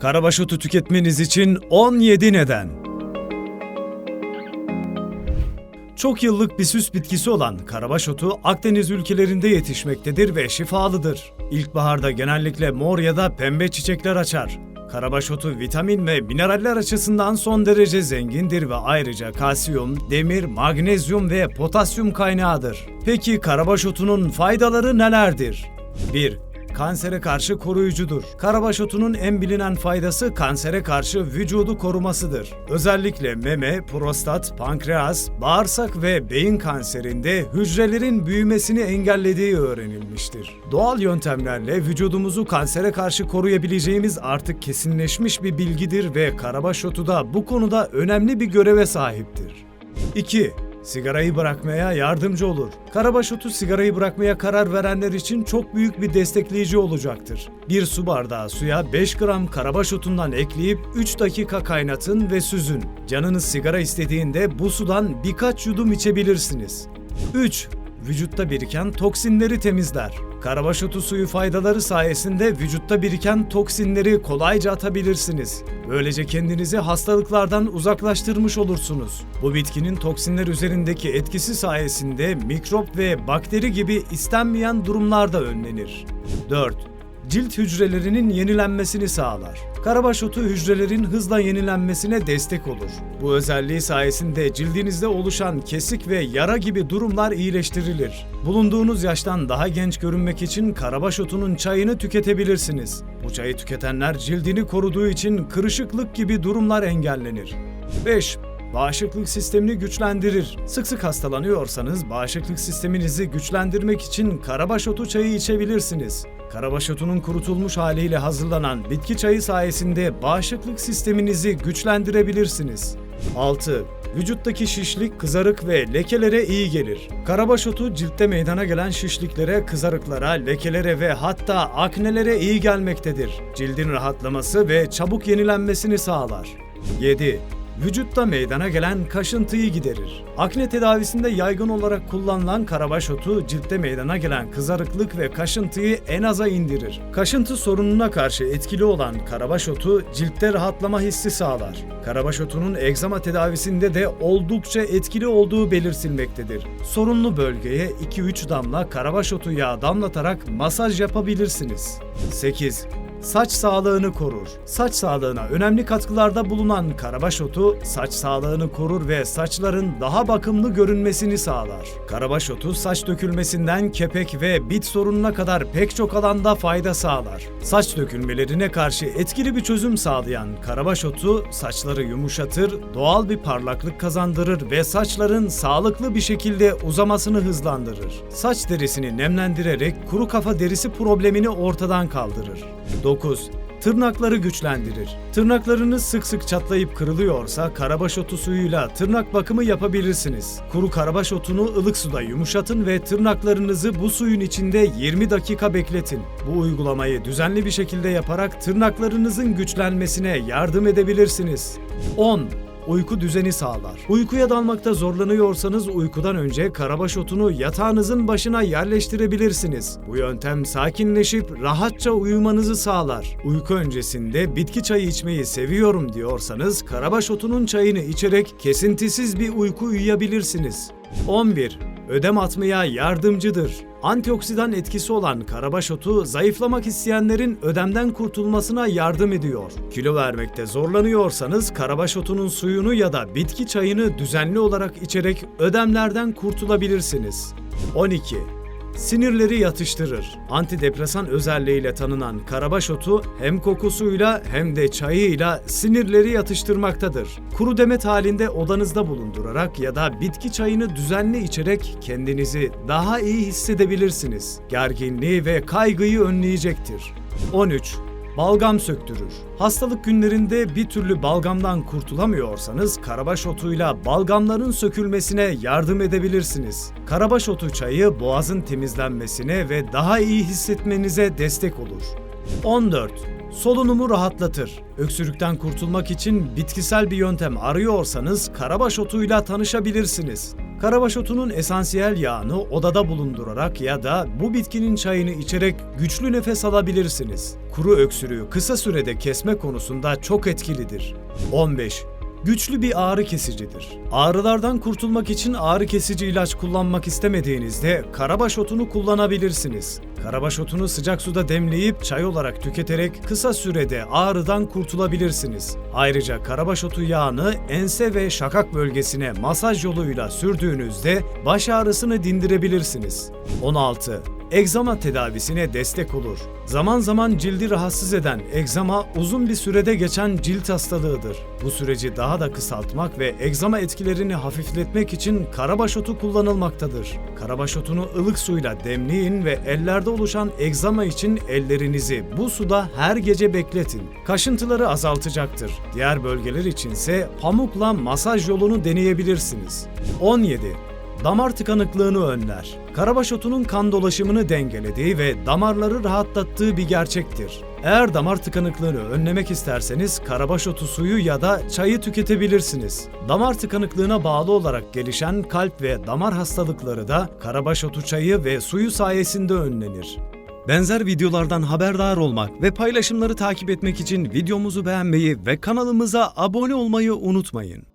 Karabaş otu tüketmeniz için 17 neden. Çok yıllık bir süs bitkisi olan karabaş otu Akdeniz ülkelerinde yetişmektedir ve şifalıdır. İlkbaharda genellikle mor ya da pembe çiçekler açar. Karabaş otu vitamin ve mineraller açısından son derece zengindir ve ayrıca kalsiyum, demir, magnezyum ve potasyum kaynağıdır. Peki karabaş otunun faydaları nelerdir? 1. Kansere karşı koruyucudur. Karabaş otunun en bilinen faydası kansere karşı vücudu korumasıdır. Özellikle meme, prostat, pankreas, bağırsak ve beyin kanserinde hücrelerin büyümesini engellediği öğrenilmiştir. Doğal yöntemlerle vücudumuzu kansere karşı koruyabileceğimiz artık kesinleşmiş bir bilgidir ve karabaş otu da bu konuda önemli bir göreve sahiptir. 2. Sigarayı bırakmaya yardımcı olur. Karabaş otu sigarayı bırakmaya karar verenler için çok büyük bir destekleyici olacaktır. Bir su bardağı suya 5 gram karabaş otundan ekleyip 3 dakika kaynatın ve süzün. Canınız sigara istediğinde bu sudan birkaç yudum içebilirsiniz. 3. Vücutta biriken toksinleri temizler. Karabaş otu suyu faydaları sayesinde vücutta biriken toksinleri kolayca atabilirsiniz. Böylece kendinizi hastalıklardan uzaklaştırmış olursunuz. Bu bitkinin toksinler üzerindeki etkisi sayesinde mikrop ve bakteri gibi istenmeyen durumlar da önlenir. 4 cilt hücrelerinin yenilenmesini sağlar. Karabaş otu hücrelerin hızla yenilenmesine destek olur. Bu özelliği sayesinde cildinizde oluşan kesik ve yara gibi durumlar iyileştirilir. Bulunduğunuz yaştan daha genç görünmek için karabaş otunun çayını tüketebilirsiniz. Bu çayı tüketenler cildini koruduğu için kırışıklık gibi durumlar engellenir. 5. Bağışıklık sistemini güçlendirir. Sık sık hastalanıyorsanız bağışıklık sisteminizi güçlendirmek için karabaş otu çayı içebilirsiniz. Karabaş kurutulmuş haliyle hazırlanan bitki çayı sayesinde bağışıklık sisteminizi güçlendirebilirsiniz. 6. Vücuttaki şişlik, kızarık ve lekelere iyi gelir. Karabaş otu ciltte meydana gelen şişliklere, kızarıklara, lekelere ve hatta aknelere iyi gelmektedir. Cildin rahatlaması ve çabuk yenilenmesini sağlar. 7. Vücutta meydana gelen kaşıntıyı giderir. Akne tedavisinde yaygın olarak kullanılan karabaş otu ciltte meydana gelen kızarıklık ve kaşıntıyı en aza indirir. Kaşıntı sorununa karşı etkili olan karabaş otu ciltte rahatlama hissi sağlar. Karabaş otunun egzama tedavisinde de oldukça etkili olduğu belirtilmektedir. Sorunlu bölgeye 2-3 damla karabaş otu yağı damlatarak masaj yapabilirsiniz. 8. Saç sağlığını korur. Saç sağlığına önemli katkılarda bulunan karabaş otu saç sağlığını korur ve saçların daha bakımlı görünmesini sağlar. Karabaş otu saç dökülmesinden kepek ve bit sorununa kadar pek çok alanda fayda sağlar. Saç dökülmelerine karşı etkili bir çözüm sağlayan karabaş otu saçları yumuşatır, doğal bir parlaklık kazandırır ve saçların sağlıklı bir şekilde uzamasını hızlandırır. Saç derisini nemlendirerek kuru kafa derisi problemini ortadan kaldırır. 9. Tırnakları güçlendirir. Tırnaklarınız sık sık çatlayıp kırılıyorsa karabaş otu suyuyla tırnak bakımı yapabilirsiniz. Kuru karabaş otunu ılık suda yumuşatın ve tırnaklarınızı bu suyun içinde 20 dakika bekletin. Bu uygulamayı düzenli bir şekilde yaparak tırnaklarınızın güçlenmesine yardım edebilirsiniz. 10. Uyku düzeni sağlar. Uykuya dalmakta zorlanıyorsanız uykudan önce karabaş otunu yatağınızın başına yerleştirebilirsiniz. Bu yöntem sakinleşip rahatça uyumanızı sağlar. Uyku öncesinde bitki çayı içmeyi seviyorum diyorsanız karabaş otunun çayını içerek kesintisiz bir uyku uyuyabilirsiniz. 11. Ödem atmaya yardımcıdır. Antioksidan etkisi olan karabaş otu zayıflamak isteyenlerin ödemden kurtulmasına yardım ediyor. Kilo vermekte zorlanıyorsanız karabaş otunun suyunu ya da bitki çayını düzenli olarak içerek ödemlerden kurtulabilirsiniz. 12. Sinirleri yatıştırır. Antidepresan özelliğiyle tanınan karabaş otu hem kokusuyla hem de çayıyla sinirleri yatıştırmaktadır. Kuru demet halinde odanızda bulundurarak ya da bitki çayını düzenli içerek kendinizi daha iyi hissedebilirsiniz. Gerginliği ve kaygıyı önleyecektir. 13. Balgam söktürür. Hastalık günlerinde bir türlü balgamdan kurtulamıyorsanız karabaş otuyla balgamların sökülmesine yardım edebilirsiniz. Karabaş otu çayı boğazın temizlenmesine ve daha iyi hissetmenize destek olur. 14. Solunumu rahatlatır. Öksürükten kurtulmak için bitkisel bir yöntem arıyorsanız karabaş otuyla tanışabilirsiniz. Karabaş otunun esansiyel yağını odada bulundurarak ya da bu bitkinin çayını içerek güçlü nefes alabilirsiniz. Kuru öksürüğü kısa sürede kesme konusunda çok etkilidir. 15. Güçlü bir ağrı kesicidir. Ağrılardan kurtulmak için ağrı kesici ilaç kullanmak istemediğinizde karabaş otunu kullanabilirsiniz. Karabaş otunu sıcak suda demleyip çay olarak tüketerek kısa sürede ağrıdan kurtulabilirsiniz. Ayrıca karabaş otu yağını ense ve şakak bölgesine masaj yoluyla sürdüğünüzde baş ağrısını dindirebilirsiniz. 16. Egzama tedavisine destek olur. Zaman zaman cildi rahatsız eden egzama uzun bir sürede geçen cilt hastalığıdır. Bu süreci daha da kısaltmak ve egzama etkilerini hafifletmek için karabaş otu kullanılmaktadır. Karabaş otunu ılık suyla demleyin ve ellerde oluşan egzama için ellerinizi bu suda her gece bekletin. Kaşıntıları azaltacaktır. Diğer bölgeler içinse pamukla masaj yolunu deneyebilirsiniz. 17 damar tıkanıklığını önler. Karabaş otunun kan dolaşımını dengelediği ve damarları rahatlattığı bir gerçektir. Eğer damar tıkanıklığını önlemek isterseniz karabaş otu suyu ya da çayı tüketebilirsiniz. Damar tıkanıklığına bağlı olarak gelişen kalp ve damar hastalıkları da karabaş otu çayı ve suyu sayesinde önlenir. Benzer videolardan haberdar olmak ve paylaşımları takip etmek için videomuzu beğenmeyi ve kanalımıza abone olmayı unutmayın.